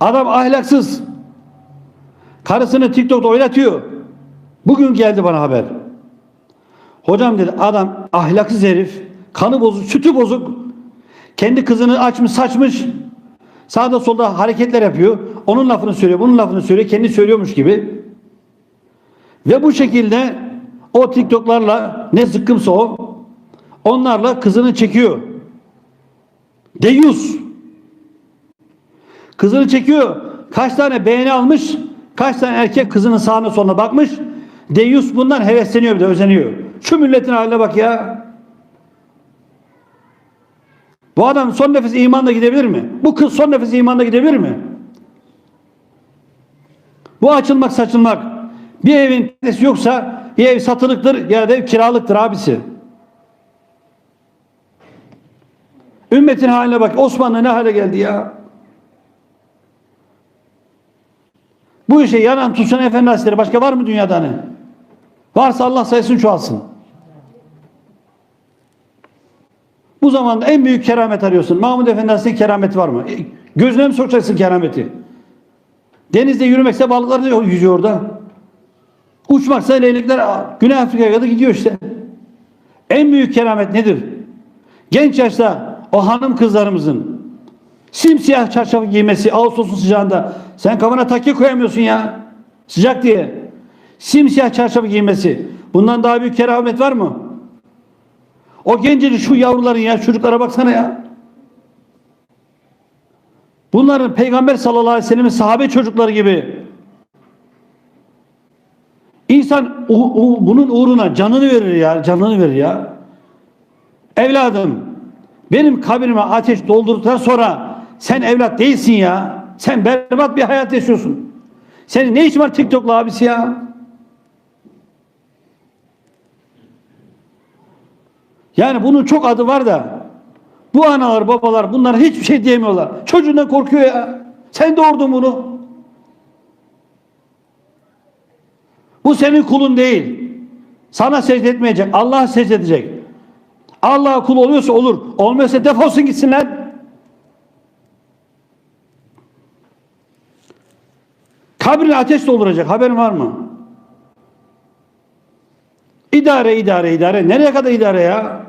Adam ahlaksız. Karısını TikTok'ta oynatıyor. Bugün geldi bana haber. Hocam dedi adam ahlaksız herif. Kanı bozuk, sütü bozuk. Kendi kızını açmış, saçmış. Sağda solda hareketler yapıyor. Onun lafını söylüyor, bunun lafını söylüyor. Kendi söylüyormuş gibi. Ve bu şekilde o TikTok'larla ne zıkkımsa o onlarla kızını çekiyor. Deyus. Kızını çekiyor. Kaç tane beğeni almış? Kaç tane erkek kızının sağına soluna bakmış? Deyus bundan hevesleniyor bir de özeniyor. Şu milletin haline bak ya. Bu adam son nefes imanla gidebilir mi? Bu kız son nefes imanla gidebilir mi? Bu açılmak saçılmak. Bir evin sesi yoksa bir ev satılıktır ya da ev kiralıktır abisi. Ümmetin haline bak. Osmanlı ne hale geldi ya. Bu işe yanan tutsan efendi hazretleri başka var mı dünyada hani? Varsa Allah sayısını çoğalsın. Bu zamanda en büyük keramet arıyorsun. Mahmud Efendi Hazretleri'nin kerameti var mı? E, Gözüne mi sokacaksın kerameti? Denizde yürümekse balıklar da yüzüyor orada. Uçmaksa leylekler aa, Güney Afrika'ya kadar gidiyor işte. En büyük keramet nedir? Genç yaşta o hanım kızlarımızın simsiyah çarşafı giymesi Ağustos'un sıcağında sen kafana takke koyamıyorsun ya sıcak diye simsiyah çarşafı giymesi bundan daha büyük keramet var mı? O gencecik şu yavruların ya çocuklara baksana ya. Bunların Peygamber sallallahu aleyhi ve sellem'in sahabe çocukları gibi. İnsan u- u- bunun uğruna canını verir ya, canını verir ya. Evladım, benim kabrime ateş doldurduktan sonra sen evlat değilsin ya. Sen berbat bir hayat yaşıyorsun. Senin ne işin var TikTok'la abisi ya? Yani bunun çok adı var da bu analar babalar bunlar hiçbir şey diyemiyorlar. Çocuğundan korkuyor ya. Sen doğurdun bunu. Bu senin kulun değil. Sana secde etmeyecek. Allah'a secde edecek. Allah'a kul oluyorsa olur. Olmuyorsa defolsun gitsinler. Kabrini ateş dolduracak. Haberin var mı? İdare, idare, idare. Nereye kadar idare ya?